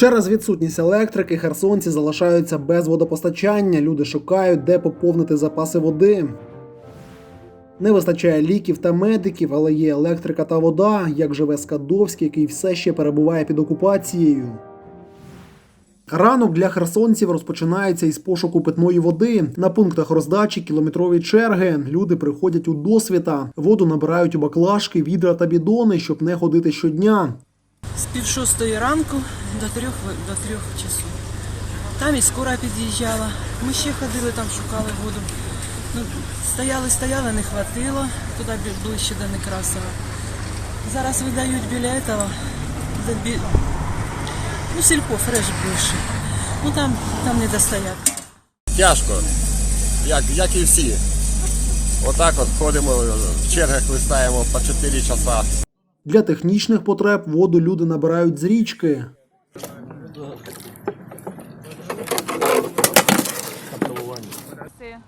Через відсутність електрики херсонці залишаються без водопостачання. Люди шукають, де поповнити запаси води. Не вистачає ліків та медиків, але є електрика та вода, як живе Скадовський, який все ще перебуває під окупацією. Ранок для херсонців розпочинається із пошуку питної води. На пунктах роздачі кілометрові черги. Люди приходять у досвіта. Воду набирають у баклажки, відра та бідони, щоб не ходити щодня. Пів шостої ранку до трьох, до трьох часу. Там і скора під'їжджала. Ми ще ходили, там шукали воду. Ну, стояли, стояли, не хватило, туди ближче до Некрасова. Зараз видають біля де бі... ну, сільпо, фреш більше. Ну там, там не достоять. Тяжко, як, як і всі. Отак от ходимо, в чергах листаємо по 4 часа. Для технічних потреб воду люди набирають з річки.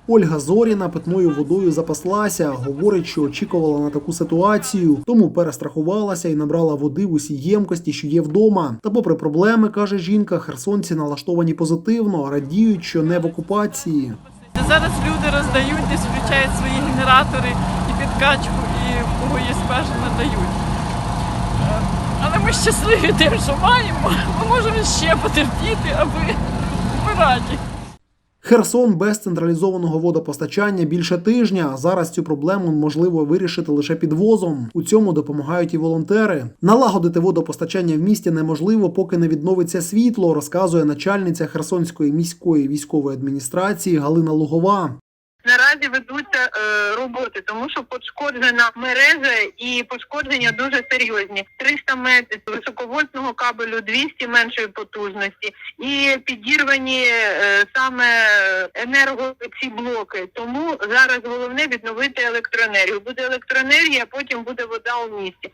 Ольга Зоріна питною водою запаслася. Говорить, що очікувала на таку ситуацію, тому перестрахувалася і набрала води в усі ємкості, що є вдома. Та, попри проблеми, каже жінка, херсонці налаштовані позитивно, радіють, що не в окупації. Зараз люди роздають, десь включають свої генератори і підкачку, і кого є скважина дають. Але ми щасливі тим, що маємо. Ми можемо ще потерпіти, аби ми раді. Херсон без централізованого водопостачання більше тижня. Зараз цю проблему можливо вирішити лише підвозом. У цьому допомагають і волонтери. Налагодити водопостачання в місті неможливо, поки не відновиться світло, розказує начальниця Херсонської міської військової адміністрації Галина Лугова. Наразі ведуться е, роботи, тому що пошкоджена мережа і пошкодження дуже серйозні. 300 метрів високовольтного кабелю, 200 меншої потужності, і підірвані е, саме енерго ці блоки. Тому зараз головне відновити електроенергію. Буде електроенергія, потім буде вода у місті.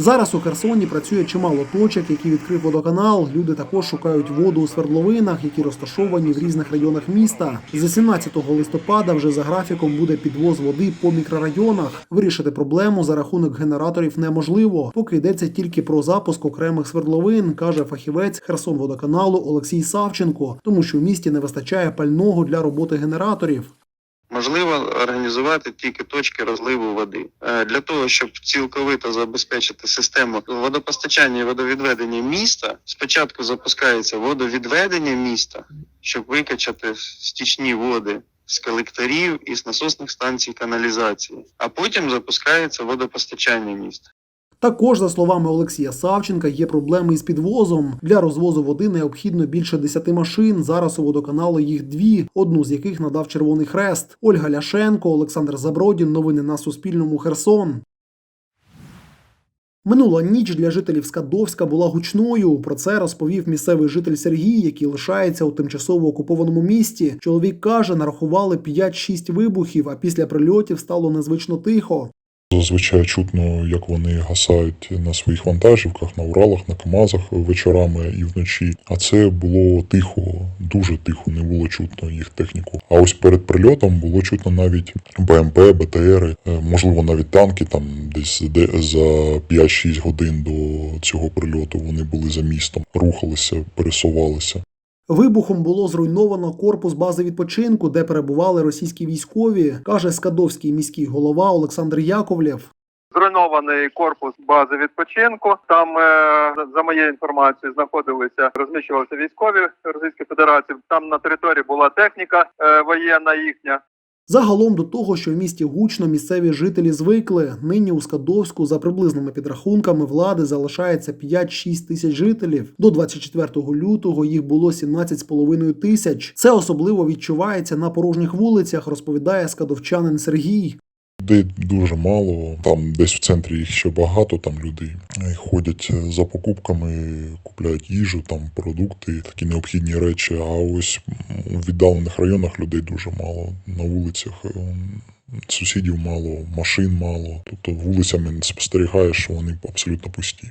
Зараз у Херсоні працює чимало точок, які відкрив водоканал. Люди також шукають воду у свердловинах, які розташовані в різних районах міста. З 17 листопада вже за графіком буде підвоз води по мікрорайонах. Вирішити проблему за рахунок генераторів неможливо, поки йдеться тільки про запуск окремих свердловин, каже фахівець Херсонводоканалу Олексій Савченко, тому що в місті не вистачає пального для роботи генераторів. Можливо організувати тільки точки розливу води Е, для того, щоб цілковито забезпечити систему водопостачання і водовідведення міста. Спочатку запускається водовідведення міста, щоб викачати стічні води з колекторів і з насосних станцій каналізації, а потім запускається водопостачання міста. Також, за словами Олексія Савченка, є проблеми із підвозом. Для розвозу води необхідно більше 10 машин. Зараз у водоканалу їх дві, одну з яких надав Червоний Хрест. Ольга Ляшенко, Олександр Забродін. Новини на Суспільному. Херсон. Минула ніч для жителів Скадовська була гучною. Про це розповів місцевий житель Сергій, який лишається у тимчасово окупованому місті. Чоловік каже, нарахували 5-6 вибухів, а після прильотів стало незвично тихо. Зазвичай чутно, як вони гасають на своїх вантажівках, на Уралах, на КАМАЗах вечорами і вночі. А це було тихо, дуже тихо, не було чутно їх техніку. А ось перед прильотом було чутно навіть БМП, БТРи, е, можливо, навіть танки там десь де- за 5-6 годин до цього прильоту вони були за містом, рухалися, пересувалися. Вибухом було зруйновано корпус бази відпочинку, де перебували російські військові, каже скадовський міський голова Олександр Яковлєв. Зруйнований корпус бази відпочинку. Там, е, за- моєю інформацією, знаходилися, розміщувалися військові Російської Федерації. Там на території була техніка е, воєнна їхня. Загалом до того, що в місті гучно місцеві жителі звикли. Нині у Скадовську за приблизними підрахунками влади залишається 5-6 тисяч жителів. До 24 лютого їх було 17,5 тисяч. Це особливо відчувається на порожніх вулицях, розповідає скадовчанин Сергій. Людей дуже мало, там десь в центрі їх ще багато, там люди е, ходять за покупками, купляють їжу, там продукти, такі необхідні речі. А ось у віддалених районах людей дуже мало. На вулицях е, сусідів мало, машин мало. Тобто вулицями не спостерігаєш, що вони абсолютно пусті.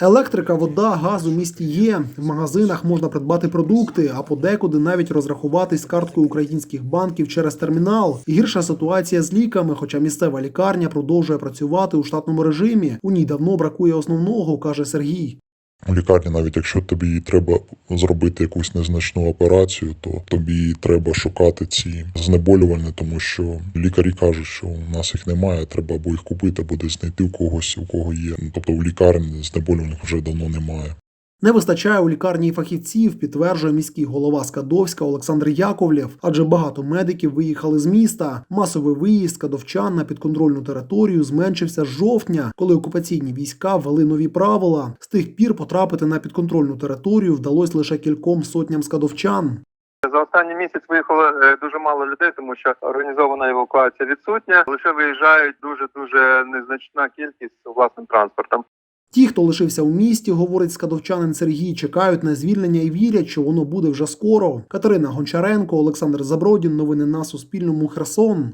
Електрика, вода, газ у місті є. В магазинах можна придбати продукти, а подекуди навіть розрахуватись карткою українських банків через термінал. Гірша ситуація з ліками, хоча місцева лікарня продовжує працювати у штатному режимі. У ній давно бракує основного, каже Сергій. У лікарні, навіть якщо тобі треба зробити якусь незначну операцію, то тобі треба шукати ці знеболювальні, тому що лікарі кажуть, що у нас їх немає, треба або їх купити, або десь знайти у когось, у кого є. Ну, Тобто у лікарні знеболювальних вже давно немає. Не вистачає у лікарні фахівців, підтверджує міський голова Скадовська Олександр Яковлєв, адже багато медиків виїхали з міста. Масовий виїзд кадовчан на підконтрольну територію зменшився з жовтня, коли окупаційні війська ввели нові правила. З тих пір потрапити на підконтрольну територію вдалося лише кільком сотням скадовчан. За останній місяць виїхало е, дуже мало людей, тому що організована евакуація відсутня. Лише виїжджають дуже дуже незначна кількість власним транспортом. Ті, хто лишився у місті, говорить скадовчанин Сергій, чекають на звільнення і вірять, що воно буде вже скоро. Катерина Гончаренко, Олександр Забродін. Новини на Суспільному. Херсон.